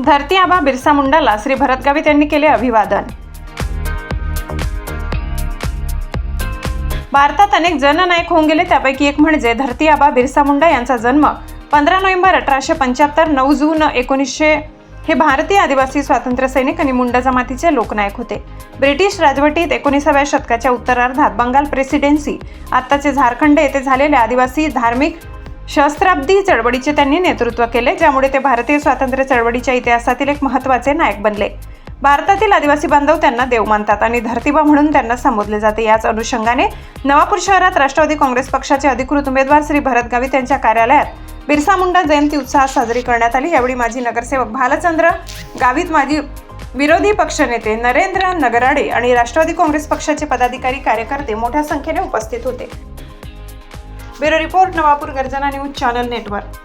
धरती आबा बिरसा मुंडाला श्री भरत गावित यांनी केले अभिवादन. भारतात अनेक जननायक होऊन गेले त्यापैकी एक म्हणजे धरती आबा बिरसा मुंडा यांचा जन्म पंधरा नोव्हेंबर अठराशे पंच्याहत्तर नऊ जून एकोणीसशे हे भारतीय आदिवासी स्वातंत्र्य सैनिक आणि मुंडा जमातीचे लोकनायक होते. ब्रिटिश राजवटीत एकोणीसाव्या शतकाच्या उत्तरार्धात बंगाल प्रेसिडेन्सी आत्ताचे झारखंड येथे झालेल्या आदिवासी धार्मिक सहस्राब्दी चळवळीचे त्यांनी नेतृत्व केले ज्यामुळे ते भारतीय स्वातंत्र्य चळवळीच्या इतिहासातील एक महत्त्वाचे नायक बनले. भारतातील आदिवासी बांधव त्यांना देव मानतात आणि धरतीबा म्हणून त्यांना संबोधले जाते. याच अनुषंगाने नवापूर शहरात राष्ट्रवादी काँग्रेस पक्षाचे अधिकृत उमेदवार श्री भरत गावित यांच्या कार्यालयात बिरसा मुंडा जयंती उत्साहात साजरी करण्यात आली. यावेळी माजी नगरसेवक भालचंद्र गावित माजी विरोधी पक्षनेते नरेंद्र नगराडे आणि राष्ट्रवादी काँग्रेस पक्षाचे पदाधिकारी कार्यकर्ते मोठ्या संख्येने उपस्थित होते. ब्युरो रिपोर्ट नवापूर गर्जना न्यूज चॅनल नेटवर्क.